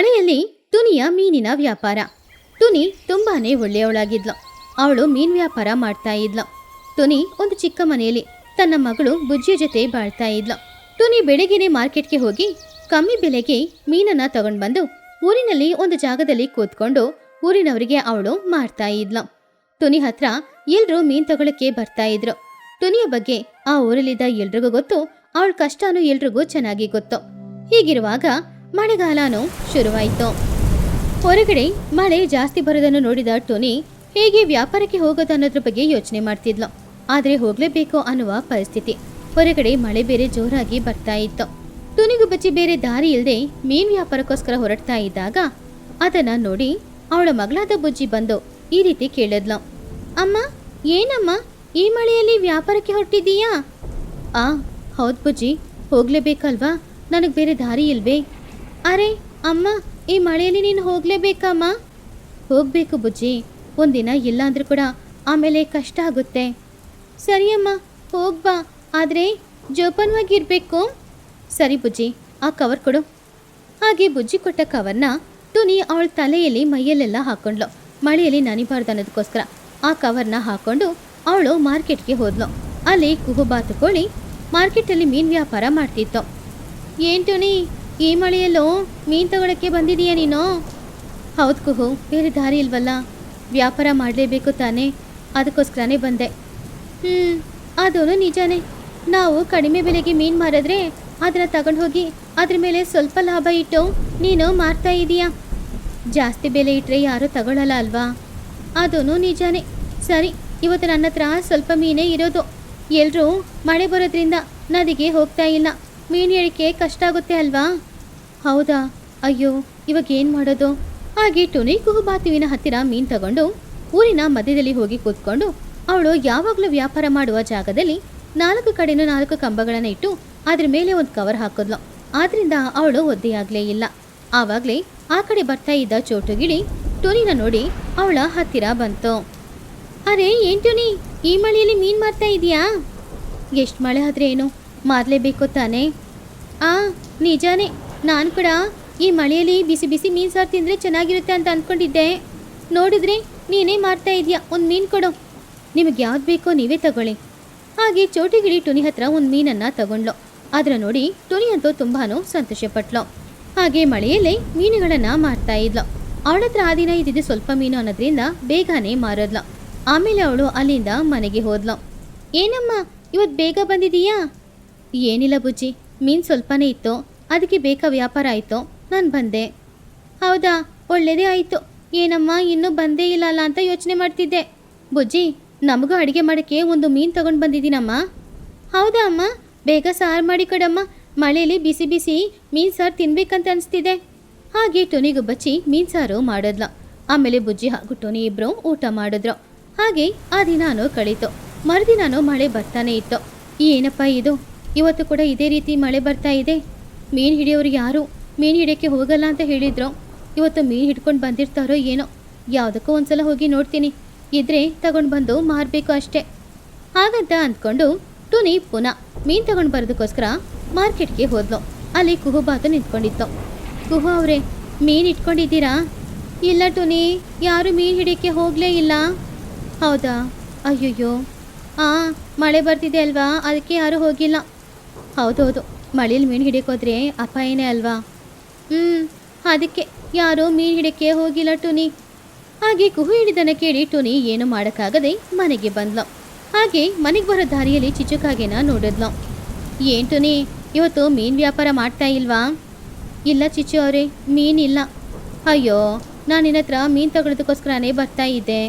ಮಳೆಯಲ್ಲಿ ತುನಿಯ ಮೀನಿನ ವ್ಯಾಪಾರ. ತುನಿ ತುಂಬಾನೇ ಒಳ್ಳೆಯವಳಾಗಿದ್ಲು. ಅವಳು ಮೀನ್ ವ್ಯಾಪಾರ ಮಾಡ್ತಾ ಇದ್ಲು. ತುನಿ ಒಂದು ಚಿಕ್ಕ ಮನೆಯಲ್ಲಿ ತನ್ನ ಮಗಳು ಬುಜ್ಜಿಯ ಜೊತೆ ಬಾಳ್ತಾ ಇದ್ಲು. ತುನಿ ಬೆಳಗ್ಗೆನೆ ಮಾರ್ಕೆಟ್ಗೆ ಹೋಗಿ ಕಮ್ಮಿ ಬೆಲೆಗೆ ಮೀನನ್ನ ತಗೊಂಡ್ ಬಂದು ಊರಿನಲ್ಲಿ ಒಂದು ಜಾಗದಲ್ಲಿ ಕೂತ್ಕೊಂಡು ಊರಿನವರಿಗೆ ಅವಳು ಮಾರ್ತಾ ಇದ್ಲು. ತುನಿ ಹತ್ರ ಎಲ್ರೂ ಮೀನ್ ತಗೊಳಕ್ಕೆ ಬರ್ತಾ ಇದ್ರು. ತುನಿಯ ಬಗ್ಗೆ ಆ ಊರಲ್ಲಿದ್ದ ಎಲ್ರಿಗೂ ಗೊತ್ತು, ಅವಳ ಕಷ್ಟನೂ ಎಲ್ರಿಗೂ ಚೆನ್ನಾಗಿ ಗೊತ್ತು. ಹೀಗಿರುವಾಗ ಮಳೆಗಾಲನೂ ಶುರುವಾಯಿತು. ಹೊರಗಡೆ ಮಳೆ ಜಾಸ್ತಿ ಬರೋದನ್ನು ನೋಡಿದ ಟೋನಿ ಹೇಗೆ ವ್ಯಾಪಾರಕ್ಕೆ ಹೋಗೋದು ಅನ್ನೋದ್ರ ಬಗ್ಗೆ ಯೋಚನೆ ಮಾಡ್ತಿದ್ಲು. ಆದರೆ ಹೋಗಲೇಬೇಕು ಅನ್ನುವ ಪರಿಸ್ಥಿತಿ. ಹೊರಗಡೆ ಮಳೆ ಬೇರೆ ಜೋರಾಗಿ ಬರ್ತಾ ಇತ್ತು. ಟೋನಿಗೂ ಬಚ್ಚಿ ಬೇರೆ ದಾರಿ ಇಲ್ಲದೆ ಮೀನ್ ವ್ಯಾಪಾರಕ್ಕೋಸ್ಕರ ಹೊರಡ್ತಾ ಇದ್ದಾಗ ಅದನ್ನು ನೋಡಿ ಅವಳ ಮಗಳಾದ ಬುಜ್ಜಿ ಬಂದು ಈ ರೀತಿ ಕೇಳಿದ್ಲು. ಅಮ್ಮ, ಏನಮ್ಮ? ಈ ಮಳೆಯಲ್ಲಿ ವ್ಯಾಪಾರಕ್ಕೆ ಹೊರಟಿದ್ದೀಯಾ? ಆ, ಹೌದು ಬುಜ್ಜಿ, ಹೋಗಲೇಬೇಕಲ್ವಾ? ನನಗೆ ಬೇರೆ ದಾರಿ ಇಲ್ವೇ? ಅರೆ, ಅಮ್ಮ, ಈ ಮಳೆಯಲ್ಲಿ ನೀನು ಹೋಗ್ಲೇಬೇಕಮ್ಮ? ಹೋಗ್ಬೇಕು ಬುಜ್ಜಿ. ಒಂದಿನ ಇಲ್ಲ ಅಂದ್ರೂ ಕೂಡ ಆಮೇಲೆ ಕಷ್ಟ ಆಗುತ್ತೆ. ಸರಿಯಮ್ಮ ಹೋಗ್ಬಾ ಆದರೆ ಜೋಪಾನವಾಗಿರ್ಬೇಕು ಸರಿ ಬುಜ್ಜಿ, ಆ ಕವರ್ ಕೊಡು. ಹಾಗೆ ಬುಜ್ಜಿ ಕೊಟ್ಟ ಕವರ್ನ ತುನಿ ಅವಳ ತಲೆಯಲ್ಲಿ ಮೈಯಲ್ಲೆಲ್ಲ ಹಾಕೊಂಡ್ಲು. ಮಳೆಯಲ್ಲಿ ನನಿಬಾರ್ದು ಅನ್ನೋದಕ್ಕೋಸ್ಕರ ಆ ಕವರ್ನ ಹಾಕೊಂಡು ಅವಳು ಮಾರ್ಕೆಟ್ಗೆ ಹೋದ್ಲು. ಅಲ್ಲಿ ಕುಹುಬಾತುಕೋಳಿ ಮಾರ್ಕೆಟಲ್ಲಿ ಮೀನು ವ್ಯಾಪಾರ ಮಾಡ್ತಿತ್ತು. ಏನು ಟೋನಿ ಈ ಮಳೆಯಲ್ಲೂ ಮೀನು ತಗೊಳಕ್ಕೆ ಬಂದಿದೀಯ ನೀನು? ಹೌದು ಕುಹು, ಬೇರೆ ದಾರಿ ಇಲ್ವಲ್ಲ? ವ್ಯಾಪಾರ ಮಾಡಲೇಬೇಕು ತಾನೇ, ಅದಕ್ಕೋಸ್ಕರನೇ ಬಂದೆ. ಹ್ಞೂ ಅದೂ ನಿಜಾನೇ. ನಾವು ಕಡಿಮೆ ಬೆಲೆಗೆ ಮೀನು ಮಾರಿದ್ರೆ ಅದನ್ನು ತಗೊಂಡು ಹೋಗಿ ಅದ್ರ ಮೇಲೆ ಸ್ವಲ್ಪ ಲಾಭ ಇಟ್ಟು ನೀನು ಮಾರ್ತಾ ಇದೀಯಾ. ಜಾಸ್ತಿ ಬೆಲೆ ಇಟ್ಟರೆ ಯಾರೂ ತಗೊಳ್ಳಲ್ಲ ಅಲ್ವಾ? ಅದೂ ನಿಜಾನೇ. ಸರಿ, ಇವತ್ತು ನನ್ನ ಹತ್ರ ಸ್ವಲ್ಪ ಮೀನೇ ಇರೋದು. ಎಲ್ಲರೂ ಮಳೆ ಬರೋದ್ರಿಂದ ನದಿಗೆ ಹೋಗ್ತಾ ಇಲ್ಲ. ಮೀನು ಹೇಳಿಕೆ ಕಷ್ಟ ಆಗುತ್ತೆ ಅಲ್ವಾ? ಹೌದಾ? ಅಯ್ಯೋ, ಇವಾಗ ಏನು ಮಾಡೋದು? ಹಾಗೆ ಟುನಿ ಕುಹುಬಾತುವಿನ ಹತ್ತಿರ ಮೀನು ತಗೊಂಡು ಊರಿನ ಮಧ್ಯದಲ್ಲಿ ಹೋಗಿ ಕೂತ್ಕೊಂಡು ಅವಳು ಯಾವಾಗಲೂ ವ್ಯಾಪಾರ ಮಾಡುವ ಜಾಗದಲ್ಲಿ ನಾಲ್ಕು ಕಡೆನೂ ನಾಲ್ಕು ಕಂಬಗಳನ್ನು ಇಟ್ಟು ಅದ್ರ ಮೇಲೆ ಒಂದು ಕವರ್ ಹಾಕಿದ್ಲು. ಆದ್ರಿಂದ ಅವಳು ಒದ್ದೆಯಾಗಲೇ ಇಲ್ಲ. ಆವಾಗಲೇ ಆ ಕಡೆ ಬರ್ತಾ ಇದ್ದ ಚೋಟುಗಿಳಿ ಟೋನಿನ ನೋಡಿ ಅವಳ ಹತ್ತಿರ ಬಂತು. ಅರೆ, ಏನ್ ಟೊನಿ? ಈ ಮಳೆಯಲ್ಲಿ ಮೀನು ಮಾರ್ತಾ ಇದೀಯಾ ಎಷ್ಟು ಮಳೆ ಆದ್ರೆ ಏನು ಮಾರಲೇಬೇಕು ತಾನೇ? ಆ, ನಿಜಾನೇ. ನಾನು ಕೂಡ ಈ ಮಳೆಯಲ್ಲಿ ಬಿಸಿ ಬಿಸಿ ಮೀನು ಸಾರು ತಿಂದರೆ ಚೆನ್ನಾಗಿರುತ್ತೆ ಅಂತ ಅಂದ್ಕೊಂಡಿದ್ದೆ ನೋಡಿದ್ರೆ ನೀನೇ ಮಾರ್ತಾ ಇದೆಯಾ? ಒಂದು ಮೀನು ಕೊಡು. ನಿಮಗೆ ಯಾವ್ದು ಬೇಕೋ ನೀವೇ ತಗೊಳ್ಳಿ. ಹಾಗೆ ಚೋಟಿಗಿಳಿ ಟುನಿ ಹತ್ರ ಒಂದು ಮೀನನ್ನು ತಗೊಂಡ್ಲು. ಅದರ ನೋಡಿ ಟುನಿ ಅಂತೂ ತುಂಬಾ ಸಂತೋಷಪಟ್ಲು. ಹಾಗೆ ಮಳೆಯಲ್ಲೇ ಮೀನುಗಳನ್ನು ಮಾರ್ತಾ ಇದ್ಲು. ಅವಳ ಹತ್ರ ಆ ದಿನ ಇದ್ದಿದ್ದು ಸ್ವಲ್ಪ ಮೀನು ಅನ್ನೋದ್ರಿಂದ ಬೇಗನೆ ಮಾರದ್ಲು. ಆಮೇಲೆ ಅವಳು ಅಲ್ಲಿಂದ ಮನೆಗೆ ಹೋದ್ಲು. ಏನಮ್ಮ ಇವತ್ತು ಬೇಗ ಬಂದಿದೀಯಾ? ಏನಿಲ್ಲ ಬುಜ್ಜಿ, ಮೀನು ಸ್ವಲ್ಪನೇ ಇತ್ತು. ಅದಕ್ಕೆ ಬೇಕಾ ವ್ಯಾಪಾರ ಆಯಿತು? ನಾನು ಬಂದೆ. ಹೌದಾ? ಒಳ್ಳೆಯದೇ ಆಯಿತು. ಏನಮ್ಮ, ಇನ್ನೂ ಬಂದೇ ಇಲ್ಲ ಅಲ್ಲ ಅಂತ ಯೋಚನೆ ಮಾಡ್ತಿದ್ದೆ. ಬುಜ್ಜಿ, ನಮಗೂ ಅಡುಗೆ ಮಾಡೋಕ್ಕೆ ಒಂದು ಮೀನು ತಗೊಂಡು ಬಂದಿದ್ದೀನಮ್ಮ. ಹೌದಾ ಅಮ್ಮ? ಬೇಗ ಸಾರು ಮಾಡಿ ಕೊಡಮ್ಮ. ಮಳೆಯಲ್ಲಿ ಬಿಸಿ ಬಿಸಿ ಮೀನು ಸಾರು ತಿನ್ಬೇಕಂತ ಅನಿಸ್ತಿದೆ. ಹಾಗೆ ಟೊನಿಗೂ ಬಚ್ಚಿ ಮೀನು ಸಾರು ಮಾಡಿದ್ಲ. ಆಮೇಲೆ ಬುಜ್ಜಿ ಹಾಗೂ ಟೊನಿ ಇಬ್ಬರು ಊಟ ಮಾಡಿದ್ರು. ಹಾಗೆ ಆ ದಿನಾನು ಕಳೀತು. ಮರುದಿನಾನು ಮಳೆ ಬರ್ತಾನೆ ಇತ್ತು. ಏನಪ್ಪ ಇದು? ಇವತ್ತು ಕೂಡ ಇದೇ ರೀತಿ ಮಳೆ ಬರ್ತಾ ಇದೆ. ಮೀನು ಹಿಡಿಯೋರು ಯಾರು? ಮೀನು ಹಿಡಿಯೋಕ್ಕೆ ಹೋಗಲ್ಲ ಅಂತ ಹೇಳಿದ್ರು? ಇವತ್ತು ಮೀನು ಹಿಡ್ಕೊಂಡು ಬಂದಿರ್ತಾರೋ ಏನೋ? ಯಾವುದಕ್ಕೂ ಒಂದ್ಸಲ ಹೋಗಿ ನೋಡ್ತೀನಿ. ಇದ್ರೆ ತಗೊಂಡು ಬಂದು ಮಾರಬೇಕು ಅಷ್ಟೇ. ಹಾಗಂತ ಅಂದ್ಕೊಂಡು ಟುನಿ ಪುನಃ ಮೀನು ತಗೊಂಡು ಬರೋದಕ್ಕೋಸ್ಕರ ಮಾರ್ಕೆಟ್ಗೆ ಹೋದ್ಲು. ಅಲ್ಲಿ ಕುಹು ಬಾತು ನಿಂತ್ಕೊಂಡಿತ್ತು. ಕುಹು ಅವರೇ, ಮೀನು ಇಟ್ಕೊಂಡಿದ್ದೀರಾ ಇಲ್ಲ ಟುನಿ, ಯಾರು ಮೀನು ಹಿಡಿಯೋಕ್ಕೆ ಹೋಗಲೇ ಇಲ್ಲ. ಹೌದಾ? ಅಯ್ಯಯ್ಯೋ. ಆ, ಮಳೆ ಬರ್ತಿದೆ ಅಲ್ವಾ? ಅದಕ್ಕೆ ಯಾರೂ ಹೋಗಿಲ್ಲ. ಹೌದೌದು. ಮಳೇಲಿ ಮೀನು ಹಿಡಿಯೋಕೋದ್ರೆ ಅಪಾಯನೇ ಅಲ್ವಾ? ಹ್ಞೂ ಅದಕ್ಕೆ ಯಾರೋ ಮೀನು ಹಿಡಿಯೋಕ್ಕೆ ಹೋಗಿಲ್ಲ ಟುನಿ. ಹಾಗೆ ಕುಹು ಹಿಡಿದನ ಕೇಳಿ ಟುನಿ ಏನು ಮಾಡೋಕ್ಕಾಗದೆ ಮನೆಗೆ ಬಂದ್ಲು. ಹಾಗೆ ಮನೆಗೆ ಬರೋ ದಾರಿಯಲ್ಲಿ ಚಿಚುಕಾಗೆನ ನೋಡಿದ್ಲು. ಏನು ಟುನಿ, ಇವತ್ತು ಮೀನು ವ್ಯಾಪಾರ ಮಾಡ್ತಾ ಇಲ್ವಾ? ಇಲ್ಲ ಚಿಚ್ಚು ಅವರೇ ಮೀನಿಲ್ಲ ಅಯ್ಯೋ, ನಾನು ನಿನ್ನ ಹತ್ರ ಮೀನು ತಗೊಳ್ಳೋದಕ್ಕೋಸ್ಕರನೇ ಬರ್ತಾ ಇದ್ದೆ.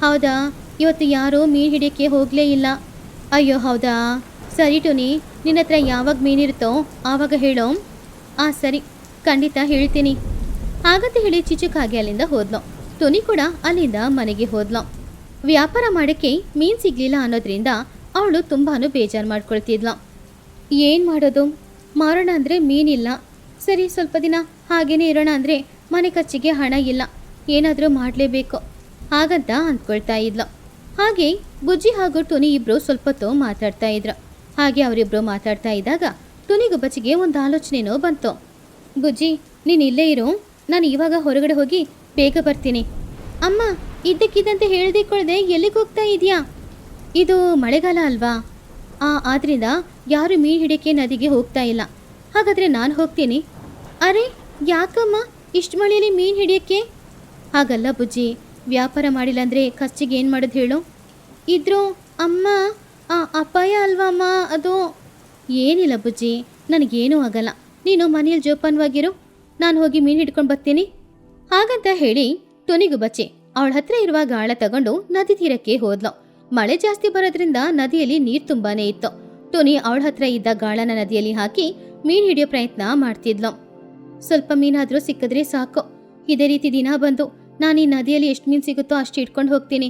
ಹೌದಾ, ಇವತ್ತು ಯಾರೂ ಮೀನು ಹಿಡಿಯೋಕ್ಕೆ ಹೋಗಲೇ ಇಲ್ಲ. ಅಯ್ಯೋ, ಹೌದಾ? ಸರಿ ಟುನಿ ನಿನ್ನ ಹತ್ರ ಯಾವಾಗ ಮೀನಿರುತ್ತೋ ಆವಾಗ ಹೇಳೋ. ಆ, ಸರಿ. ಖಂಡಿತ ಹೇಳ್ತೀನಿ. ಹಾಗಂತ ಹೇಳಿ ಚಿಚುಕಾಗೆ ಅಲ್ಲಿಂದ ಹೋದ್ಲು. ತುನಿ ಕೂಡ ಅಲ್ಲಿಂದ ಮನೆಗೆ ಹೋದ್ಲು. ವ್ಯಾಪಾರ ಮಾಡೋಕ್ಕೆ ಮೀನು ಸಿಗಲಿಲ್ಲ ಅನ್ನೋದ್ರಿಂದ ಅವಳು ತುಂಬಾನು ಬೇಜಾರು ಮಾಡ್ಕೊಳ್ತಿದ್ಲು. ಏನು ಮಾಡೋದು? ಮಾರೋಣ ಅಂದರೆ ಮೀನಿಲ್ಲ ಸರಿ, ಸ್ವಲ್ಪ ದಿನ ಹಾಗೇನೇ ಇರೋಣ ಅಂದರೆ ಮನೆ ಖರ್ಚಿಗೆ ಹಣ ಇಲ್ಲ. ಏನಾದರೂ ಮಾಡಲೇಬೇಕು. ಹಾಗಂತ ಅಂದ್ಕೊಳ್ತಾ ಇದ್ಲು. ಹಾಗೆ ಬುಜ್ಜಿ ಹಾಗೂ ಟುನಿ ಇಬ್ಬರು ಸ್ವಲ್ಪ ಹೊತ್ತು ಮಾತಾಡ್ತಾ ಇದ್ರು. ಹಾಗೆ ಅವರಿಬ್ಬರು ಮಾತಾಡ್ತಾ ಇದ್ದಾಗ ತುನಿಗು ಬಚ್ಚಿಗೆ ಒಂದು ಆಲೋಚನೆನೋ ಬಂತು. ಬುಜ್ಜಿ, ನೀನು ಇಲ್ಲೇ ಇರು. ನಾನು ಇವಾಗ ಹೊರಗಡೆ ಹೋಗಿ ಬೇಗ ಬರ್ತೀನಿ. ಅಮ್ಮ, ಇದ್ದಕ್ಕಿದ್ದಂತೆ ಹೇಳದೆ ಕೊಡದೆ ಎಲ್ಲಿಗೆ ಹೋಗ್ತಾ ಇದೆಯಾ? ಇದು ಮಳೆಗಾಲ ಅಲ್ವಾ? ಆ, ಆದ್ರಿಂದ ಯಾರು ಮೀನು ಹಿಡಿಯೋಕ್ಕೆ ನದಿಗೆ ಹೋಗ್ತಾ ಇಲ್ಲ. ಹಾಗಾದರೆ ನಾನು ಹೋಗ್ತೀನಿ. ಅರೆ, ಯಾಕಮ್ಮ? ಇಷ್ಟು ಮಳೆಯಲ್ಲಿ ಮೀನು ಹಿಡಿಯೋಕ್ಕೆ? ಹಾಗಲ್ಲ ಬುಜ್ಜಿ. ವ್ಯಾಪಾರ ಮಾಡಿಲ್ಲ ಅಂದರೆ ಖರ್ಚಿಗೆ ಏನು ಮಾಡೋದು ಹೇಳು. ಇದ್ರೂ ಅಮ್ಮ ಆ ಅಪಾಯ ಅಲ್ವಮ್ಮ ಅದು ಏನಿಲ್ಲ ಬುಜ್ಜಿ, ನನಗೇನೂ ಆಗಲ್ಲ. ನೀನು ಮನೆಯಲ್ಲಿ ಜೋಪಾನವಾಗಿರು, ನಾನು ಹೋಗಿ ಮೀನು ಹಿಡ್ಕೊಂಡು ಬರ್ತೀನಿ ಹಾಗಂತ ಹೇಳಿ ಟೊನಿಗು ಬಚ್ಚಿ ಅವಳ ಹತ್ರ ಇರುವ ಗಾಳ ತಗೊಂಡು ನದಿ ತೀರಕ್ಕೆ ಹೋದ್ಲು. ಮಳೆ ಜಾಸ್ತಿ ಬರೋದ್ರಿಂದ ನದಿಯಲ್ಲಿ ನೀರು ತುಂಬಾನೇ ಇತ್ತು. ಟೊನಿ ಅವಳ ಹತ್ರ ಇದ್ದ ಗಾಳನ ನದಿಯಲ್ಲಿ ಹಾಕಿ ಮೀನು ಹಿಡಿಯೋ ಪ್ರಯತ್ನ ಮಾಡ್ತಿದ್ಲು. ಸ್ವಲ್ಪ ಮೀನಾದರೂ ಸಿಕ್ಕಿದ್ರೆ ಸಾಕು. ಇದೇ ರೀತಿ ದಿನ ಬಂದು ನಾನು ಈ ನದಿಯಲ್ಲಿ ಎಷ್ಟು ಮೀನು ಸಿಗುತ್ತೋ ಅಷ್ಟು ಇಟ್ಕೊಂಡು ಹೋಗ್ತೀನಿ.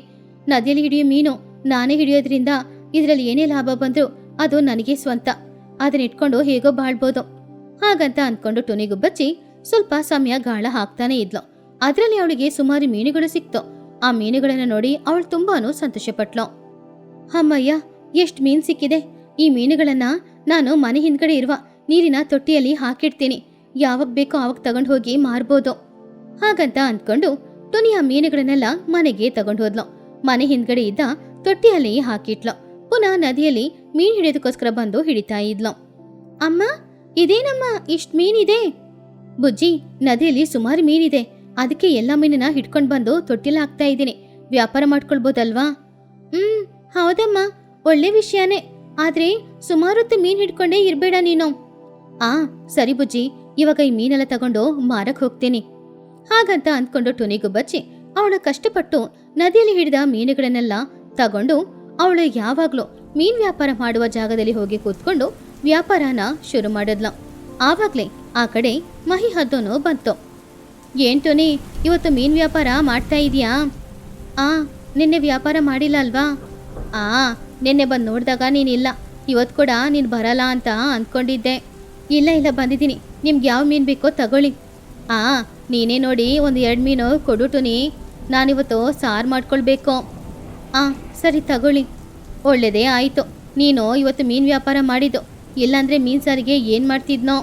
ನದಿಯಲ್ಲಿ ಹಿಡಿಯೋ ಮೀನು ನಾನೇ ಹಿಡಿಯೋದ್ರಿಂದ ಇದರಲ್ಲಿ ಏನೇ ಲಾಭ ಬಂದ್ರು ಅದು ನನಗೆ ಸ್ವಂತ. ಅದನ್ನ ಇಟ್ಕೊಂಡು ಹೇಗೋ ಬಾಳ್ಬೋದು. ಹಾಗಂತ ಅಂದ್ಕೊಂಡು ಟೊನಿಗೂ ಬಚ್ಚಿ ಸ್ವಲ್ಪ ಸಮಯ ಗಾಳ ಹಾಕ್ತಾನೆ ಇದ್ಲು. ಅದರಲ್ಲಿ ಅವಳಿಗೆ ಸುಮಾರು ಮೀನುಗಳು ಸಿಕ್ತು. ಆ ಮೀನುಗಳನ್ನ ನೋಡಿ ಅವಳು ತುಂಬಾನು ಸಂತೋಷಪಟ್ಲು. ಅಮ್ಮಯ್ಯ, ಎಷ್ಟು ಮೀನು ಸಿಕ್ಕಿದೆ? ಈ ಮೀನುಗಳನ್ನ ನಾನು ಮನೆ ಹಿಂದ್ಗಡೆ ಇರುವ ನೀರಿನ ತೊಟ್ಟಿಯಲ್ಲಿ ಹಾಕಿಡ್ತೀನಿ. ಯಾವಾಗ ಬೇಕೋ ಅವಾಗ ತಗೊಂಡು ಹೋಗಿ ಮಾರ್ಬೋದು. ಹಾಗಂತ ಅಂದ್ಕೊಂಡು ಟುನಿ ಆ ಮೀನುಗಳನ್ನೆಲ್ಲ ಮನೆಗೆ ತಗೊಂಡು ಹೋದ್ಲು. ಮನೆ ಹಿಂದ್ಗಡೆ ಇದ್ದ ತೊಟ್ಟಿಯಲ್ಲಿ ಹಾಕಿಟ್ಲು. ಪುನಃ ನದಿಯಲ್ಲಿ ಮೀನು ಹಿಡಿಯೋದಕ್ಕೋಸ್ಕರ ಬಂದು ಹಿಡಿತಾ ಇದ್ಲು. ಅಮ್ಮ, ಇದೇನಮ್ಮ? ಇಷ್ಟ್ ಮೀನಿದೆ? ಬುಜ್ಜಿ, ನದಿಯಲ್ಲಿ ಸುಮಾರು ಮೀನಿದೆ. ಅದಕ್ಕೆ ಎಲ್ಲ ಮೀನನ್ನ ಹಿಡ್ಕೊಂಡು ಬಂದು ತೊಟ್ಟಿಲ ಹಾಕ್ತಾ ಇದ್ದೀನಿ. ವ್ಯಾಪಾರ ಮಾಡ್ಕೊಳ್ಬೋದಲ್ವಾ? ಹ್ಮ್, ಹೌದಮ್ಮ. ಒಳ್ಳೆ ವಿಷಯನೇ. ಆದ್ರೆ ಸುಮಾರು ಹೊತ್ತು ಮೀನ್ ಹಿಡ್ಕೊಂಡೇ ಇರ್ಬೇಡ ನೀನು. ಆ, ಸರಿ ಬುಜ್ಜಿ. ಇವಾಗ ಈ ಮೀನೆಲ್ಲ ತಗೊಂಡು ಮಾರಕ್ ಹೋಗ್ತೀನಿ. ಹಾಗಂತ ಅಂದ್ಕೊಂಡು ಟೊನಿಗೂ ಬಚ್ಚಿ ಅವಳು ಕಷ್ಟಪಟ್ಟು ನದಿಯಲ್ಲಿ ಹಿಡಿದ ಮೀನುಗಳನ್ನೆಲ್ಲ ತಗೊಂಡು ಅವಳು ಯಾವಾಗ್ಲೂ ಮೀನ್ ವ್ಯಾಪಾರ ಮಾಡುವ ಜಾಗದಲ್ಲಿ ಹೋಗಿ ಕೂತ್ಕೊಂಡು ವ್ಯಾಪಾರನ ಶುರು ಮಾಡಿದ್ಲು. ಆವಾಗ್ಲೇ ಆ ಕಡೆ ಮಹಿ ಹದ್ದೋನು ಬಂತು. ಏನ್ ಟೋನಿ, ಇವತ್ತು ಮೀನ್ ವ್ಯಾಪಾರ ಮಾಡ್ತಾ ಇದೀಯಾ? ಆ, ನಿನ್ನೆ ವ್ಯಾಪಾರ ಮಾಡಿಲ್ಲ ಅಲ್ವಾ? ಆ, ನಿನ್ನೆ ಬಂದು ನೋಡಿದಾಗ ನೀನಿಲ್ಲ. ಇವತ್ತು ಕೂಡ ನೀನು ಬರಲ್ಲ ಅಂತ ಅಂದ್ಕೊಂಡಿದ್ದೆ ಇಲ್ಲ ಇಲ್ಲ, ಬಂದಿದ್ದೀನಿ. ನಿಮ್ಗೆ ಯಾವ ಮೀನು ಬೇಕೋ ತಗೊಳ್ಳಿ. ಆ, ನೀನೇ ನೋಡಿ ಒಂದು ಎರಡು ಮೀನು ಕೊಡು ಟೋನಿ. ನಾನಿವತ್ತು ಸಾರು ಮಾಡ್ಕೊಳ್ಬೇಕು. ಆ ಸರಿ ತಗೊಳ್ಳಿ. ಒಳ್ಳೆಯದೇ ಆಯಿತು. ನೀನು ಇವತ್ತು ಮೀನು ವ್ಯಾಪಾರ ಮಾಡಿದ್ದು. ಇಲ್ಲಾಂದರೆ ಮೀನು ಸಾರಿಗೆ ಏನು ಮಾಡ್ತಿದ್ನೋ?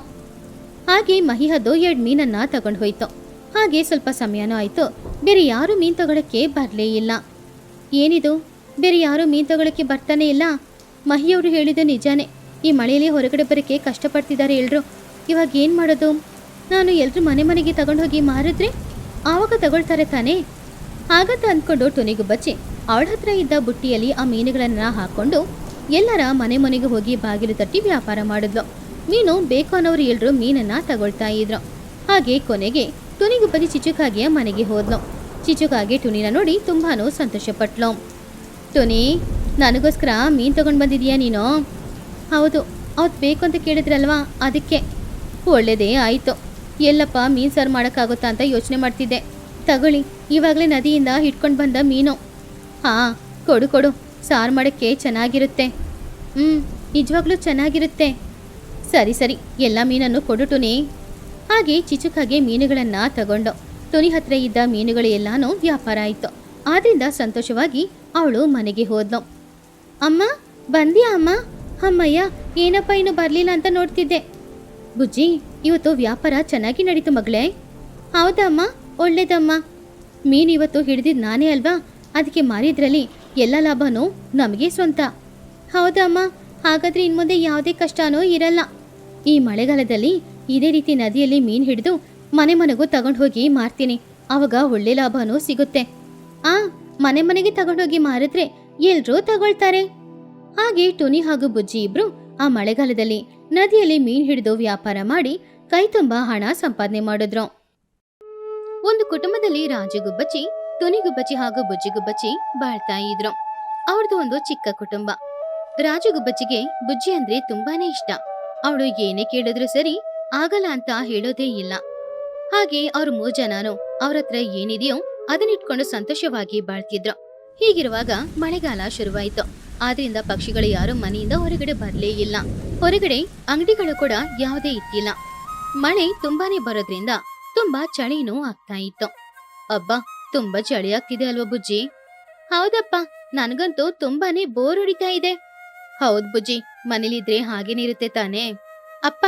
ಹಾಗೆ ಮಹಿಹದ್ದು ಎರಡು ಮೀನನ್ನು ತಗೊಂಡು ಹೋಯ್ತು. ಹಾಗೆ ಸ್ವಲ್ಪ ಸಮಯನೂ ಆಯಿತು. ಬೇರೆ ಯಾರು ಮೀನು ತಗೊಳಕ್ಕೆ ಬರಲೇ ಇಲ್ಲ. ಏನಿದು? ಬೇರೆ ಯಾರು ಮೀನು ತಗೊಳಕ್ಕೆ ಬರ್ತಾನೆ ಇಲ್ಲ. ಮಹಿಯವರು ಹೇಳಿದ್ದು ನಿಜಾನೇ. ಈ ಮಳೆಯಲ್ಲಿ ಹೊರಗಡೆ ಬರೋಕ್ಕೆ ಕಷ್ಟಪಡ್ತಿದ್ದಾರೆ ಎಲ್ಲರೂ ಇವಾಗ ಏನು ಮಾಡೋದು? ನಾನು ಎಲ್ಲರೂ ಮನೆ ಮನೆಗೆ ತಗೊಂಡು ಹೋಗಿ ಮಾರಿದ್ರೆ ಆವಾಗ ತಗೊಳ್ತಾರೆ ತಾನೇ? ಹಾಗಂತ ಅಂದ್ಕೊಂಡು ಟೊನಿಗೂ ಬಚ್ಚಿ ಅವಳ ಹತ್ರ ಇದ್ದ ಬುಟ್ಟಿಯಲ್ಲಿ ಆ ಮೀನುಗಳನ್ನ ಹಾಕೊಂಡು ಎಲ್ಲರ ಮನೆ ಮನೆಗೆ ಹೋಗಿ ಬಾಗಿಲು ತಟ್ಟಿ ವ್ಯಾಪಾರ ಮಾಡಿದ್ಲು. ಮೀನು ಬೇಕು ಅನ್ನೋರು ಎಲ್ಲರೂ ಮೀನನ್ನ ತಗೊಳ್ತಾ ಇದ್ರು. ಹಾಗೆ ಕೊನೆಗೆ ಟುನಿಗೂ ಬದಿ ಚಿಚುಕಾಗಿಯ ಮನೆಗೆ ಹೋದ್ಲು. ಚಿಚುಕಾಗಿ ಟುನಿನ ನೋಡಿ ತುಂಬಾ ಸಂತೋಷಪಟ್ಲು. ಟುನಿ ನನಗೋಸ್ಕರ ಮೀನ್ ತಗೊಂಡು ಬಂದಿದೀಯಾ ನೀನು? ಹೌದು ಅವತ್ತು ಬೇಕು ಅಂತ ಕೇಳಿದ್ರಲ್ವಾ, ಅದಕ್ಕೆ. ಒಳ್ಳೆಯದೇ ಆಯಿತು. ಎಲ್ಲಪ್ಪ, ಮೀನು ಸಾರು ಮಾಡೋಕ್ಕಾಗುತ್ತಾ ಅಂತ ಯೋಚನೆ ಮಾಡ್ತಿದ್ದೆ. ತಗೊಳ್ಳಿ, ಇವಾಗಲೇ ನದಿಯಿಂದ ಹಿಡ್ಕೊಂಡು ಬಂದ ಮೀನು. ಹಾಂ, ಕೊಡು ಕೊಡು. ಸಾರು ಮಾಡೋಕ್ಕೆ ಚೆನ್ನಾಗಿರುತ್ತೆ. ಹ್ಞೂ ನಿಜವಾಗ್ಲೂ ಚೆನ್ನಾಗಿರುತ್ತೆ. ಸರಿ ಸರಿ. ಎಲ್ಲ ಮೀನನ್ನು ಕೊಡು, ಟುನಿ. ಹಾಗೆ ಚಿಚುಕಾಗೆ ಮೀನುಗಳನ್ನು ತಗೊಂಡು ಟುನಿ ಹತ್ರ ಇದ್ದ ಮೀನುಗಳು ಎಲ್ಲಾನು ವ್ಯಾಪಾರ ಆಯಿತು. ಆದ್ರಿಂದ ಸಂತೋಷವಾಗಿ ಅವಳು ಮನೆಗೆ ಹೋದ್ಲು. ಅಮ್ಮ, ಬಂದ್ಯಾ ಅಮ್ಮ? ಅಮ್ಮಯ್ಯ, ಏನಪ್ಪ ಇನ್ನು ಬರಲಿಲ್ಲ ಅಂತ ನೋಡ್ತಿದ್ದೆ. ಬುಜ್ಜಿ, ಇವತ್ತು ವ್ಯಾಪಾರ ಚೆನ್ನಾಗಿ ನಡೀತು ಮಗಳೇ. ಹೌದಮ್ಮ ಒಳ್ಳೇದಮ್ಮ. ಮೀನು ಇವತ್ತು ಹಿಡಿದಿದ್ದು ನಾನೇ ಅಲ್ವಾ? ಅದಕ್ಕೆ ಮಾರಿದ್ರಲ್ಲಿ ಎಲ್ಲ ಲಾಭನೂ ನಮಗೆ ಸ್ವಂತ. ಹೌದಮ್ಮ ಹಾಗಾದ್ರೆ ಇನ್ಮುಂದೆ ಯಾವುದೇ ಕಷ್ಟನೂ ಇರಲ್ಲ. ಈ ಮಳೆಗಾಲದಲ್ಲಿ ಇದೇ ರೀತಿ ನದಿಯಲ್ಲಿ ಮೀನು ಹಿಡಿದು ಮನೆ ಮನೆಗೂ ತಗೊಂಡು ಹೋಗಿ ಮಾರ್ತೀನಿ. ಆವಾಗ ಒಳ್ಳೆ ಲಾಭನೂ ಸಿಗುತ್ತೆ. ಆ, ಮನೆ ಮನೆಗೆ ತಗೊಂಡೋಗಿ ಮಾರಿದ್ರೆ ಎಲ್ರೂ ತಗೊಳ್ತಾರೆ. ಹಾಗೆ ಟುನಿ ಹಾಗೂ ಬುಜ್ಜಿ ಇಬ್ರು ಆ ಮಳೆಗಾಲದಲ್ಲಿ ನದಿಯಲ್ಲಿ ಮೀನ್ ಹಿಡಿದು ವ್ಯಾಪಾರ ಮಾಡಿ ಕೈ ತುಂಬಾ ಹಣ ಸಂಪಾದನೆ ಮಾಡಿದ್ರು. ಒಂದು ಕುಟುಂಬದಲ್ಲಿ ರಾಜಗುಬ್ಬಚ್ಚಿ ತುನಿಗುಬ್ಬಚ್ಚಿ ಹಾಗೂ ಬುಜ್ಜಿಗುಬ್ಬಚ್ಚಿ ಬಾಳ್ತಾ ಇದ್ರು. ಅವ್ರದ್ದು ಒಂದು ಚಿಕ್ಕ ಕುಟುಂಬ. ರಾಜಗುಬ್ಬಚ್ಚಿಗೆ ಬುಜ್ಜಿ ಅಂದ್ರೆ ತುಂಬಾನೇ ಇಷ್ಟ. ಅವಳು ಏನೇ ಕೇಳಿದ್ರು ಸರಿ ಆಗಲ್ಲ ಅಂತ ಹೇಳೋದೇ ಇಲ್ಲ. ಹಾಗೆ ಅವ್ರ ಮೂರ್ ಜನಾನು ಅವ್ರ ಹತ್ರ ಏನಿದೆಯೋ ಅದನ್ನಿಟ್ಕೊಂಡು ಸಂತೋಷವಾಗಿ ಬಾಳ್ತಿದ್ರು. ಹೀಗಿರುವಾಗ ಮಳೆಗಾಲ ಶುರುವಾಯಿತು. ಆದ್ರಿಂದ ಪಕ್ಷಿಗಳು ಯಾರು ಮನೆಯಿಂದ ಹೊರಗಡೆ ಬರಲೇ ಇಲ್ಲ. ಹೊರಗಡೆ ಅಂಗಡಿಗಳು ಕೂಡ ಯಾವುದೇ ಇತ್ತಿಲ್ಲ ಮಳೆ ತುಂಬಾನೇ ಬರೋದ್ರಿಂದ ತುಂಬಾ ಚಳಿನೂ ಆಗ್ತಾ ಇತ್ತು. ಅಬ್ಬಾ ತುಂಬಾ ಚಳಿ ಆಗ್ತಿದೆ ಅಲ್ವಾ ಬುಜ್ಜಿ? ಹೌದಪ್ಪ, ನನಗಂತೂ ತುಂಬಾನೇ ಬೋರ್ ಹೊಡಿತಾ ಇದೆ. ಹೌದ್ ಬುಜ್ಜಿ, ಮನೇಲಿದ್ರೆ ಹಾಗೇನಿರುತ್ತೆ ತಾನೇ? ಅಪ್ಪ,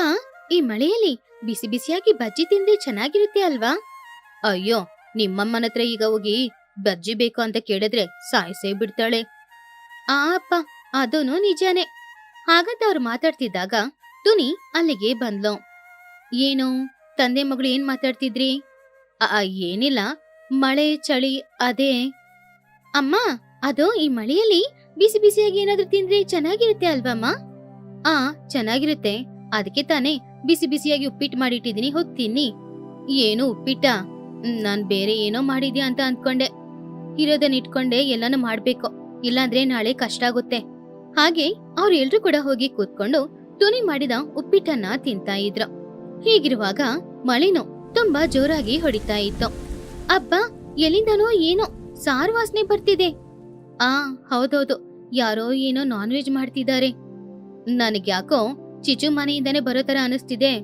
ಈ ಮಳೆಯಲ್ಲಿ ಬಿಸಿ ಬಿಸಿಯಾಗಿ ಬಜ್ಜಿ ತಿಂದ್ರೆ ಚೆನ್ನಾಗಿರುತ್ತೆ ಅಲ್ವಾ? ಅಯ್ಯೋ, ನಿಮ್ಮಮ್ಮನ ಹತ್ರ ಈಗ ಹೋಗಿ ಬಜ್ಜಿ ಬೇಕು ಅಂತ ಕೇಳಿದ್ರೆ ಸಾಯಿಸೇ ಬಿಡ್ತಾಳೆ. ಆ, ಅಪ್ಪ, ಅದೂನು ನಿಜಾನೇ. ಹಾಗಂತ ಅವ್ರು ಮಾತಾಡ್ತಿದ್ದಾಗ ತುನಿ ಅಲ್ಲಿಗೆ ಬಂದ್ಲು. ಏನು, ತಂದೆ ಮಗಳು ಏನ್ ಮಾತಾಡ್ತಿದ್ರಿ? ಏನಿಲ್ಲ ಮಳೆ, ಚಳಿ, ಅದೇ. ಅಮ್ಮ, ಅದು ಈ ಮಳೆಯಲ್ಲಿ ಬಿಸಿ ಬಿಸಿಯಾಗಿ ಏನಾದ್ರೂ ತಿಂದ್ರೆ ಚೆನ್ನಾಗಿರುತ್ತೆ ಅಲ್ವಮ್ಮ ಆ, ಚೆನ್ನಾಗಿರುತ್ತೆ. ಅದಕ್ಕೆ ತಾನೇ ಬಿಸಿ ಬಿಸಿಯಾಗಿ ಉಪ್ಪಿಟ್ಟು ಮಾಡಿಟ್ಟಿದೀನಿ ಹೋಗ್ ತಿನ್ನಿ ಏನು ಉಪ್ಪಿಟ್ಟ? ನಾನ್ ಬೇರೆ ಏನೋ ಮಾಡಿದ್ಯಾ ಅಂತ ಅಂದ್ಕೊಂಡೆ. ಇರೋದನ್ನ ಇಟ್ಕೊಂಡೆ, ಎಲ್ಲಾನು ಮಾಡ್ಬೇಕು. ಇಲ್ಲಾಂದ್ರೆ ನಾಳೆ ಕಷ್ಟ ಆಗುತ್ತೆ. ಹಾಗೆ ಅವ್ರು ಎಲ್ರು ಕೂಡ ಹೋಗಿ ಕೂತ್ಕೊಂಡು ತುನಿ ಮಾಡಿದ ಉಪ್ಪಿಟ್ಟನ್ನ ತಿಂತಾ ಇದ್ರು. ಹೀಗಿರುವಾಗ ಮಳೆನೂ ತುಂಬಾ ಜೋರಾಗಿ ಹೊಡಿತಾ ಇತ್ತು. ಅಬ್ಬಾ ಎಲ್ಲಿಂದನೋ ಏನೋ ಸಾರು ವಾಸನೆ ಬರ್ತಿದೆ. ಆ, ಹೌದೌದು, ಯಾರೋ ಏನೋ ನಾನ್ ವೆಜ್ ಮಾಡ್ತಿದ್ದಾರೆ. ನನಗ್ಯಾಕೋ ಚಿಚು ಮನೆಯಿಂದಾನೆ ಬರೋ ತರ ಅನಿಸ್ತಿದೆ.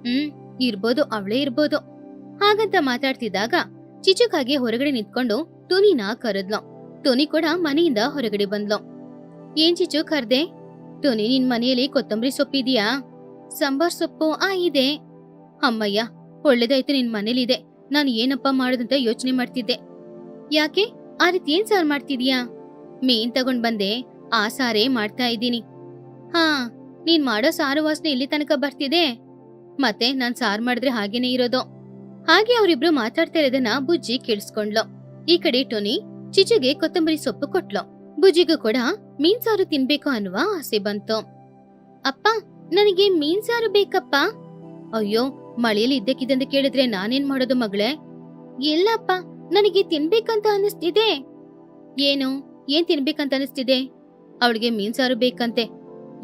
ಹ್ಮ್, ಇರ್ಬೋದು, ಅವಳೇ ಇರ್ಬೋದು. ಹಾಗಂತ ಮಾತಾಡ್ತಿದ್ದಾಗ ಚಿಚುಕಾಗೆ ಹೊರಗಡೆ ನಿಂತ್ಕೊಂಡು ತುನಿನ ಕರೆದ್ಲು. ತುನಿ ಕೂಡ ಮನೆಯಿಂದ ಹೊರಗಡೆ ಬಂದ್ಲು. ಏನ್ ಚಿಚು ಕರ್ದೆ? ತುನಿ ನಿನ್ ಮನೆಯಲ್ಲಿ ಕೊತ್ತಂಬರಿ ಸೊಪ್ಪಿದ್ಯಾ ಸಾಂಬಾರ್ ಸೊಪ್ಪು, ಆ, ಇದೆ. ಅಮ್ಮಯ್ಯ, ಒಳ್ಳೇದಾಯ್ತು ನಿನ್ ಮನೇಲಿದೆ. ನಾನು ಏನಪ್ಪ ಮಾಡೋದಂತ ಯೋಚನೆ ಮಾಡ್ತಿದ್ದೆ. ಯಾಕೆ? ಆ ರೀತಿ ಏನ್ ಸಾರ್ ಮಾಡ್ತಿದ್ಯಾ? ಮೀನ್ ತಗೊಂಡ್ ಬಂದೆ, ಆ ಸಾರೇ ಮಾಡ್ತಾ ಇದ್ದೀನಿ. ಹಾ, ನೀನ್ ಮಾಡೋ ಸಾರು ವಾಸನೆ ಇಲ್ಲಿ ತನಕ ಬರ್ತಿದೆ. ಮತ್ತೆ ನಾನ್ ಸಾರ್ ಮಾಡಿದ್ರೆ ಹಾಗೇನೆ ಇರೋದು. ಹಾಗೆ ಅವರಿಬ್ರು ಮಾತಾಡ್ತಾ ಇರೋದನ್ನ ಬುಜ್ಜಿ ಕೇಳಿಸ್ಕೊಂಡ್ಲು. ಈ ಕಡೆ ಟೋನಿ ಚಿಚಿಗೆ ಕೊತ್ತಂಬರಿ ಸೊಪ್ಪು ಕೊಟ್ಲು. ಬುಜ್ಜಿಗೂ ಕೂಡ ಮೀನ್ ಸಾರು ತಿನ್ಬೇಕು ಅನ್ನುವ ಆಸೆ ಬಂತು. ಅಪ್ಪ, ನನಗೆ ಮೀನ್ ಸಾರು ಬೇಕಪ್ಪ? ಅಯ್ಯೋ ಮಳೆಯಲ್ಲಿ ಇದ್ದಕ್ಕಿದ್ದಂತೆ ಕೇಳಿದ್ರೆ ನಾನೇನ್ ಮಾಡೋದು ಮಗಳೇ? ಇಲ್ಲಪ್ಪ ನನಗೆ ತಿನ್ಬೇಕಂತ ಅನಿಸ್ತಿದೆ ಏನು, ಏನ್ ತಿನ್ಬೇಕಂತ ಅನಿಸ್ತಿದೆ ಅವಳಿಗೆ ಮೀನ್ ಸಾರು ಬೇಕಂತೆ.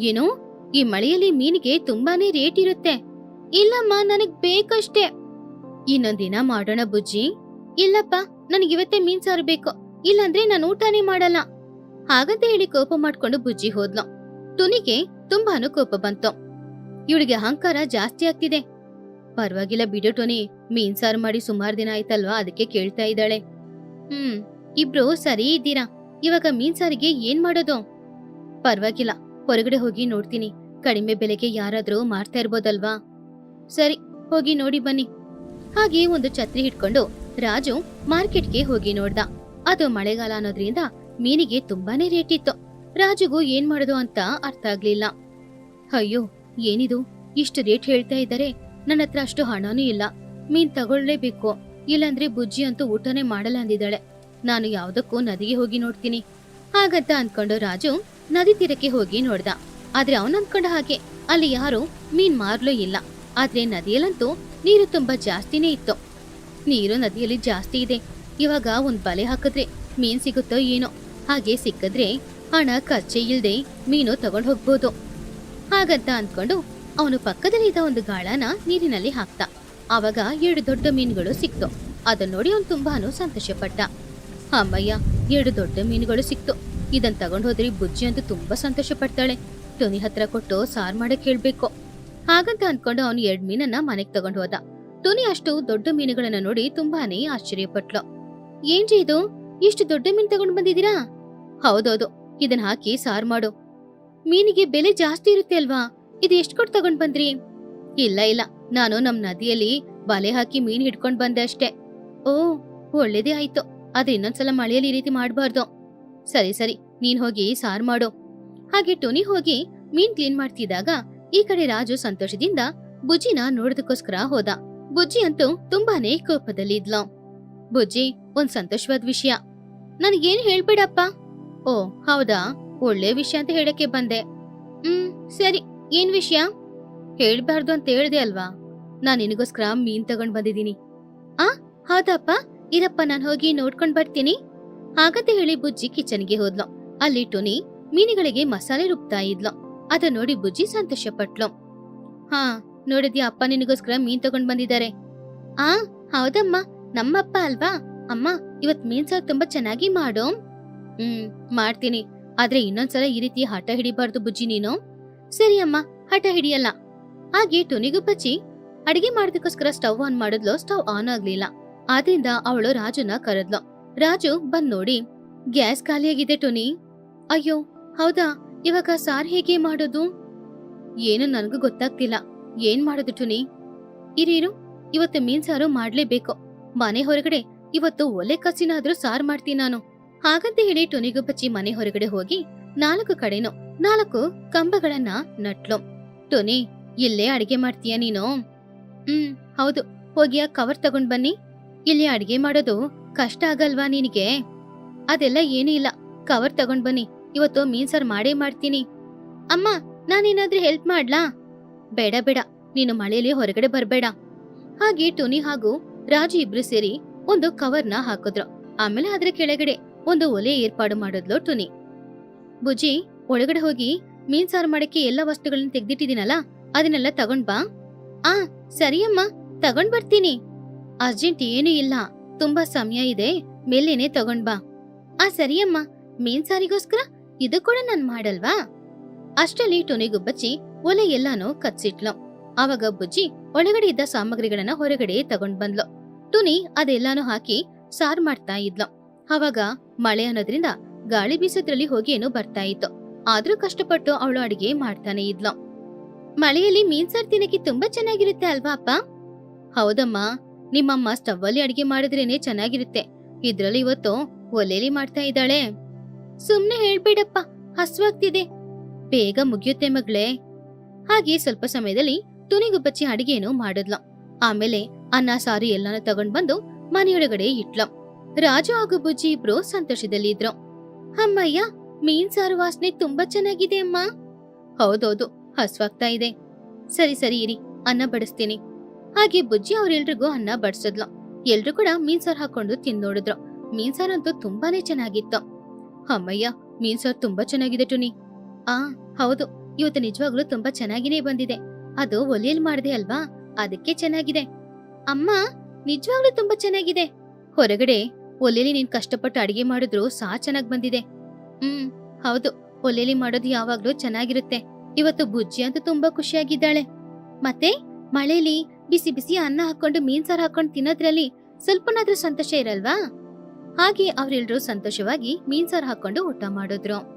ಏನು, ಈ ಮಳೆಯಲ್ಲಿ ಮೀನಿಗೆ ತುಂಬಾನೇ ರೇಟ್ ಇರುತ್ತೆ. ಇಲ್ಲಮ್ಮ, ನನಗ್ ಬೇಕಷ್ಟೇ. ಇನ್ನೊಂದಿನ ಮಾಡೋಣ ಬುಜ್ಜಿ. ಇಲ್ಲಪ್ಪ ನನಗಿವತ್ತೇ ಮೀನ್ ಸಾರು ಬೇಕು. ಇಲ್ಲಾಂದ್ರೆ ನಾನು ಊಟನೇ ಮಾಡಲ್ಲ. ಹಾಗಂತ ಹೇಳಿ ಕೋಪ ಮಾಡ್ಕೊಂಡು ಬುಜ್ಜಿ ಹೋದ್ಲು. ತುನಿಗೆ ತುಂಬಾನು ಕೋಪ ಬಂತು. ಇವಳಿಗೆ ಅಹಂಕಾರ ಜಾಸ್ತಿ ಆಗ್ತಿದೆ. ಪರವಾಗಿಲ್ಲ ಬಿಡು ಟೋನಿ. ಮೀನ್ ಸಾರು ಮಾಡಿ ಸುಮಾರು ದಿನ ಆಯ್ತಲ್ವಾ? ಅದಕ್ಕೆ ಕೇಳ್ತಾ ಇದ್ದಾಳೆ. ಹ್ಮ್, ಇಬ್ರು ಸರಿ ಇದ್ದೀರಾ? ಇವಾಗ ಮೀನ್ ಸಾರಿಗೆ ಏನ್ ಮಾಡೋದು? ಪರವಾಗಿಲ್ಲ, ಹೊರಗಡೆ ಹೋಗಿ ನೋಡ್ತೀನಿ. ಕಡಿಮೆ ಬೆಲೆಗೆ ಯಾರಾದ್ರೂ ಮಾಡ್ತಾ ಇರ್ಬೋದಲ್ವಾ? ಸರಿ, ಹೋಗಿ ನೋಡಿ ಬನ್ನಿ. ಹಾಗೆ ಒಂದು ಛತ್ರಿ ಹಿಡ್ಕೊಂಡು ರಾಜು ಮಾರ್ಕೆಟ್ಗೆ ಹೋಗಿ ನೋಡ್ದ. ಅದು ಮಳೆಗಾಲ ಅನ್ನೋದ್ರಿಂದ ಮೀನಿಗೆ ತುಂಬಾನೇ ರೇಟ್ ಇತ್ತು. ರಾಜುಗೂ ಏನ್ ಮಾಡೋದು ಅಂತ ಅರ್ಥ ಆಗ್ಲಿಲ್ಲ. ಅಯ್ಯೋ, ಏನಿದು? ಇಷ್ಟು ರೇಟ್ ಹೇಳ್ತಾ ಇದ್ದಾರೆ. ನನ್ನ ಹತ್ರ ಅಷ್ಟು ಹಣನೂ ಇಲ್ಲ. ಮೀನ್ ತಗೊಳ್ಳೇಬೇಕು. ಇಲ್ಲಾಂದ್ರೆ ಬುಜ್ಜಿ ಅಂತೂ ಊಟನೇ ಮಾಡಲ್ಲ ಅಂದಿದ್ದಾಳೆ. ನಾನು ಯಾವ್ದಕ್ಕೂ ನದಿಗೆ ಹೋಗಿ ನೋಡ್ತೀನಿ. ಹಾಗಂತ ಅನ್ಕೊಂಡು ರಾಜು ನದಿ ತೀರಕ್ಕೆ ಹೋಗಿ ನೋಡ್ದ. ಆದ್ರೆ ಅವನ್ ಅನ್ಕೊಂಡ ಹಾಗೆ ಅಲ್ಲಿ ಯಾರು ಮೀನ್ ಮಾರ್ಲೂ ಇಲ್ಲ. ಆದ್ರೆ ನದಿಯಲ್ಲಂತೂ ನೀರು ತುಂಬಾ ಜಾಸ್ತಿನೇ ಇತ್ತು. ನೀರು ನದಿಯಲ್ಲಿ ಜಾಸ್ತಿ ಇದೆ. ಇವಾಗ ಒಂದ್ ಬಲೆ ಹಾಕಿದ್ರೆ ಮೀನ್ ಸಿಗುತ್ತೋ ಏನೋ. ಹಾಗೆ ಸಿಕ್ಕಿದ್ರೆ ಹಣ ಖರ್ಚೆ ಇಲ್ದೆ ಮೀನು ತಗೊಂಡ್ ಹೋಗ್ಬೋದು. ಹಾಗಂತ ಅಂದ್ಕೊಂಡು ಅವನು ಪಕ್ಕದಲ್ಲಿ ಇದ್ದ ಒಂದು ಗಾಳನ ನೀರಿನಲ್ಲಿ ಹಾಕ್ತ. ಆವಾಗ ಎರಡು ದೊಡ್ಡ ಮೀನುಗಳು ಸಿಕ್ತು. ಅದನ್ನ ನೋಡಿ ಅವನು ತುಂಬಾನು ಸಂತೋಷಪಟ್ಟ. ಅಮ್ಮಯ್ಯ, ಎರಡು ದೊಡ್ಡ ಮೀನುಗಳು ಸಿಕ್ತು. ಇದನ್ ತಗೊಂಡ್ ಹೋದ್ರೆ ಬುಜ್ಜಿ ಅಂತೂ ತುಂಬಾ ಸಂತೋಷ ಪಡ್ತಾಳೆ ಟೊನಿ ಹತ್ರ ಕೊಟ್ಟು ಸಾರ್ ಮಾಡಕ್ ಹೇಳ್ಬೇಕು. ಹಾಗಂತ ಅನ್ಕೊಂಡು ಅವನು ಎರಡ್ ಮೀನನ್ನ ಮನೆಗ್ ತಗೊಂಡ್ ಹೋದ. ಟೊನಿ ಅಷ್ಟು ದೊಡ್ಡ ಮೀನುಗಳನ್ನ ನೋಡಿ ತುಂಬಾನೇ ಆಶ್ಚರ್ಯಪಟ್ಲು. ಏನ್ರಿ ಇದು? ಇಷ್ಟು ದೊಡ್ಡ ಮೀನ್ ತಗೊಂಡ್ ಬಂದಿದ್ದೀರಾ? ಹೌದೌದು. ಇದನ್ ಹಾಕಿ ಸಾರ್ ಮಾಡು. ಮೀನಿಗೆ ಬೆಲೆ ಜಾಸ್ತಿ ಇರುತ್ತೆ ಅಲ್ವಾ? ಇದು ಎಷ್ಟ್ ಕೊಟ್ಟು ತಗೊಂಡ್ ಬಂದ್ರಿ? ಇಲ್ಲ ಇಲ್ಲ. ನಾನು ನಮ್ ನದಿಯಲ್ಲಿ ಬಲೆ ಹಾಕಿ ಮೀನ್ ಹಿಡ್ಕೊಂಡ್ ಬಂದೆ ಅಷ್ಟೇ. ಓ, ಒಳ್ಳೇದೇ ಆಯ್ತು. ಆದ್ರೆ ಇನ್ನೊಂದ್ಸಲ ಮಳೆಯಲ್ಲಿ ಈ ರೀತಿ ಮಾಡ್ಬಾರ್ದು. ಸರಿ ಸರಿ. ನೀನ್ ಹೋಗಿ ಸಾರ್ ಮಾಡು. ಹಾಗೆ ಟೋನಿ ಹೋಗಿ ಮೀನ್ ಕ್ಲೀನ್ ಮಾಡ್ತಿದ್ದಾಗ ಈ ಕಡೆ ರಾಜು ಸಂತೋಷದಿಂದ ಬುಜ್ಜಿನ ನೋಡೋದಕ್ಕೋಸ್ಕರ ಹೋದ. ಬುಜ್ಜಿ ಅಂತೂ ತುಂಬಾನೇ ಕೋಪದಲ್ಲಿ ಇದ್ಲು. ಬುಜ್ಜಿ, ಒಂದ್ ಸಂತೋಷವಾದ ವಿಷಯ. ನನ್ಗೇನ್ ಹೇಳ್ಬೇಡಪ್ಪ? ಓ, ಹೌದಾ? ಒಳ್ಳೆ ವಿಷಯ ಅಂತ ಹೇಳಕ್ಕೆ ಬಂದೆ. ಹ್ಮ್, ಸರಿ. ಏನ್ ವಿಷಯ? ಹೇಳ್ಬಾರ್ದು ಅಂತ ಹೇಳ್ದೆ ಅಲ್ವಾ? ನಾನ್ ನಿನಗೋಸ್ಕರ ಮೀನ್ ತಗೊಂಡ್ ಬಂದಿದ್ದೀನಿ. ಆ, ಹೌದಪ್ಪ. ಇರಪ್ಪ, ನಾನ್ ಹೋಗಿ ನೋಡ್ಕೊಂಡ್ ಬರ್ತೀನಿ. ಹಾಗಂತ ಹೇಳಿ ಬುಜ್ಜಿ ಕಿಚನ್ಗೆ ಹೋದ್ಲು. ಅಲ್ಲಿ ಟೊನಿ ಮೀನುಗಳಿಗೆ ಮಸಾಲೆ ರುಬ್ತಾ ಇದ್ಲು. ಅದ ನೋಡಿ ಬುಜ್ಜಿ ಸಂತೋಷ ಪಟ್ಲು ಹಾ, ನೋಡಿದ್ಯಾ ಅಪ್ಪ ನಿನಗೋಸ್ಕರ ಮೀನ್ ತಗೊಂಡ್ ಬಂದಿದ್ದಾರೆ? ಆ, ಹೌದಮ್ಮ. ನಮ್ಮಪ್ಪ ಅಲ್ವಾ? ಅಮ್ಮ, ಇವತ್ ಮೀನ್ ಸಾರ್ ತುಂಬಾ ಚೆನ್ನಾಗಿ ಮಾಡು. ಹ್ಮ್, ಮಾಡ್ತೀನಿ. ಆದ್ರೆ ಇನ್ನೊಂದ್ಸಲ ಈ ರೀತಿ ಹಠ ಹಿಡಿಬಾರ್ದು ಬುಜ್ಜಿ ನೀನು. ಸರಿ ಅಮ್ಮ, ಹಠ ಹಿಡಿಯಲ್ಲ. ಹಾಗೆ ಟೊನಿಗೂ ಬಚ್ಚಿ ಅಡಿಗೆ ಮಾಡೋದಕ್ಕೋಸ್ಕರ ಸ್ಟವ್ ಆನ್ ಮಾಡಿದ್ಲು, ಸ್ಟವ್ ಆನ್ ಆಗ್ಲಿಲ್ಲ. ಆದ್ರಿಂದ ಅವಳು ರಾಜುನ ಕರೆದ್ಲು. ರಾಜು ಬಂದ್ ನೋಡಿ, ಗ್ಯಾಸ್ ಖಾಲಿಯಾಗಿದೆ ಟೊನಿ. ಅಯ್ಯೋ, ಹೌದಾ, ಇವಾಗ ಸಾರ್ ಹೇಗೆ ಮಾಡೋದು? ಏನು ನನಗೂ ಗೊತ್ತಾಗ್ತಿಲ್ಲ. ಏನ್ ಮಾಡೋದು ಟುನಿ? ಇರೀರು, ಇವತ್ತು ಮೀನ್ ಸಾರು ಮಾಡ್ಲೇಬೇಕು. ಮನೆ ಹೊರಗಡೆ, ಇವತ್ತು ಒಲೆ ಕಸಿನಾದ್ರೂ ಸಾರ್ ಮಾಡ್ತೀನಿ ನಾನು. ಹಾಗಂತ ಹೇಳಿ ಟುನಿಗುಬ್ಬಚ್ಚಿ ಮನೆ ಹೊರಗಡೆ ಹೋಗಿ ನಾಲ್ಕು ಕಡೆನೂ ನಾಲ್ಕು ಕಂಬಗಳನ್ನ ನಟ್ಲು. ಟುನಿ ಇಲ್ಲೇ ಅಡಿಗೆ ಮಾಡ್ತೀಯ ನೀನು? ಹ್ಮ್, ಹೌದು. ಹೋಗಿ ಆ ಕವರ್ ತಗೊಂಡ್ ಬನ್ನಿ. ಇಲ್ಲಿ ಅಡಿಗೆ ಮಾಡೋದು ಕಷ್ಟ ಆಗಲ್ವಾ ನಿನಗೆ? ಅದೆಲ್ಲ ಏನೂ ಇಲ್ಲ. ಕವರ್ ತಗೊಂಡ್ ಬನ್ನಿ. ಇವತ್ತು ಮೀನ್ ಸಾರ್ ಮಾಡೇ ಮಾಡ್ತೀನಿ. ಅಮ್ಮ, ನಾನೇನಾದ್ರೂ ಹೆಲ್ಪ್ ಮಾಡ್ಲಾ? ಬೇಡ ಬೇಡ. ನೀನು ಮಳೆಯಲ್ಲಿ ಹೊರಗಡೆ ಬರಬೇಡ. ಹಾಗೆ ಟುನಿ ಹಾಗೂ ರಾಜು ಇಬ್ರು ಸೇರಿ ಒಂದು ಕವರ್ನ ಹಾಕಿದ್ರು. ಆಮೇಲೆ ಅದ್ರ ಕೆಳಗಡೆ ಒಂದು ಒಲೆ ಏರ್ಪಾಡು ಮಾಡಿದ್ಲು ಟುನಿ ಬುಜ್ಜಿ ಒಳಗಡೆ ಹೋಗಿ ಮೀನ್ ಸಾರು ಮಾಡಕ್ಕೆ ಎಲ್ಲ ವಸ್ತುಗಳನ್ನ ತೆಗ್ದಿಟ್ಟಿದೀನಲ್ಲ ಅದನ್ನೆಲ್ಲ ತಗೊಂಡ್ ಬಾ. ಆ, ಸರಿಯಮ್ಮ, ತಗೊಂಡ್ ಬರ್ತೀನಿ. ಅರ್ಜೆಂಟ್ ಏನೂ ಇಲ್ಲ, ತುಂಬಾ ಸಮಯ ಇದೆ, ಮೇಲೇನೆ ತಗೊಂಡ್ ಬಾ. ಆ, ಸರಿಯಮ್ಮ, ಮೀನ್ ಸಾರಿಗೋಸ್ಕರ ಇದು ಕೂಡ ನಾನ್ ಮಾಡಲ್ವಾ? ಅಷ್ಟರಲ್ಲಿ ಟುನಿಗುಬ್ಬಚ್ಚಿ ಒಲೆ ಎಲ್ಲಾನು ಕಚ್ಚಿಟ್ಲು. ಅವಾಗ ಬುಜ್ಜಿ ಒಳಗಡೆ ಇದ್ದ ಸಾಮಗ್ರಿಗಳನ್ನ ಹೊರಗಡೆ ತಗೊಂಡ್ ಬಂದ್ಲು. ಟುನಿ ಅದೆಲ್ಲಾನು ಹಾಕಿ ಸಾರ್ ಮಾಡ್ತಾ ಇದ್ಲು. ಅವಾಗ ಮಳೆ ಅನ್ನೋದ್ರಿಂದ ಗಾಳಿ ಬೀಸೋದ್ರಲ್ಲಿ ಏನೋ ಬರ್ತಾ ಇತ್ತು. ಆದ್ರೂ ಕಷ್ಟಪಟ್ಟು ಅವಳು ಅಡಿಗೆ ಮಾಡ್ತಾನೆ ಇದ್ಲು. ಮಳೆಯಲ್ಲಿ ಮೀನ್ ಸಾರ್ ತಿನ್ನಕ್ಕೆ ತುಂಬಾ ಚೆನ್ನಾಗಿರುತ್ತೆ ಅಲ್ವಾ ಅಪ್ಪ? ಹೌದಮ್ಮ, ನಿಮ್ಮಮ್ಮ ಸ್ಟವ್ ಅಲ್ಲಿ ಅಡಿಗೆ ಮಾಡಿದ್ರೇನೆ ಚೆನ್ನಾಗಿರುತ್ತೆ. ಇದ್ರಲ್ಲಿ ಇವತ್ತು ಒಲೆಲಿ ಮಾಡ್ತಾ ಇದ್ದಾಳೆ. ಸುಮ್ನೆ ಹೇಳ್ಬೇಡಪ್ಪ, ಹಸ್ವಾಗ್ತಿದೆ. ಬೇಗ ಮುಗಿಯುತ್ತೆ ಮಗಳೇ. ಹಾಗೆ ಸ್ವಲ್ಪ ಸಮಯದಲ್ಲಿ ತುನಿಗುಬ್ಬಚ್ಚಿ ಅಡಿಗೆಯನ್ನು ಮಾಡಿದ್ಲು. ಆಮೇಲೆ ಅನ್ನ, ಸಾರು ಎಲ್ಲಾನು ತಗೊಂಡ್ ಬಂದು ಮನೆಯೊಳಗಡೆ ಇಟ್ಲು. ರಾಜು ಹಾಗೂ ಬುಜ್ಜಿ ಇಬ್ರು ಸಂತೋಷದಲ್ಲಿ ಇದ್ರು ಅಮ್ಮಯ್ಯ ಮೀನ್ ಸಾರು ವಾಸನೆ ತುಂಬಾ ಚೆನ್ನಾಗಿದೆ ಅಮ್ಮ. ಹೌದೌದು, ಹಸ್ವಾಗ್ತಾ ಇದೆ. ಸರಿ ಸರಿ, ಇರಿ, ಅನ್ನ ಬಡಿಸ್ತೀನಿ. ಹಾಗೆ ಬುಜ್ಜಿ ಅವ್ರೆಲ್ರಿಗೂ ಅನ್ನ ಬಡಿಸಿದ್ಲು. ಎಲ್ರು ಕೂಡ ಮೀನ್ ಸಾರು ಹಾಕೊಂಡು ತಿಂದ್ ನೋಡಿದ್ರು ಮೀನ್ ಸಾರಂತೂ ತುಂಬಾನೇ ಚೆನ್ನಾಗಿತ್ತು. ಅಮ್ಮಯ್ಯ, ಮೀನ್ ಸಾರು ತುಂಬಾ ಚೆನ್ನಾಗಿದೆ ಟುನಿ. ಆ, ಹೌದು, ಇವತ್ತು ನಿಜವಾಗ್ಲೂ ತುಂಬಾ ಚೆನ್ನಾಗಿನೇ ಬಂದಿದೆ. ಅದು ಒಲೆಯಲ್ಲಿ ಮಾಡಿದೆ ಅಲ್ವಾ? ಅದಕ್ಕೆ ಚೆನ್ನಾಗಿದೆ. ಅಮ್ಮ, ನಿಜವಾಗ್ಲೂ ತುಂಬಾ ಚೆನ್ನಾಗಿದೆ. ಹೊರಗಡೆ ಒಲೆಯಲ್ಲಿ ನೀನ್ ಕಷ್ಟಪಟ್ಟು ಅಡಿಗೆ ಮಾಡಿದ್ರು ಸಾ ಚೆನ್ನಾಗ್ ಬಂದಿದೆ. ಹ್ಮ್, ಹೌದು. ಒಲೆಲಿ ಮಾಡೋದು ಯಾವಾಗ್ಲೂ ಚೆನ್ನಾಗಿರುತ್ತೆ. ಇವತ್ತು ಬುಜ್ಜಿ ಅಂತೂ ತುಂಬಾ ಖುಷಿಯಾಗಿದ್ದಾಳೆ. ಮತ್ತೆ, ಮಳೆಲಿ ಬಿಸಿ ಬಿಸಿ ಅನ್ನ ಹಾಕೊಂಡು ಮೀನ್ ಸಾರು ಹಾಕೊಂಡು ತಿನ್ನೋದ್ರಲ್ಲಿ ಸ್ವಲ್ಪನಾದ್ರೂ ಸಂತೋಷ ಇರಲ್ವಾ? ಹಾಗೆ ಅವರೆಲ್ಲರೂ ಸಂತೋಷವಾಗಿ ಮೀನ್ ಸಾರು ಹಾಕೊಂಡು ಊಟ ಮಾಡಿದ್ರು.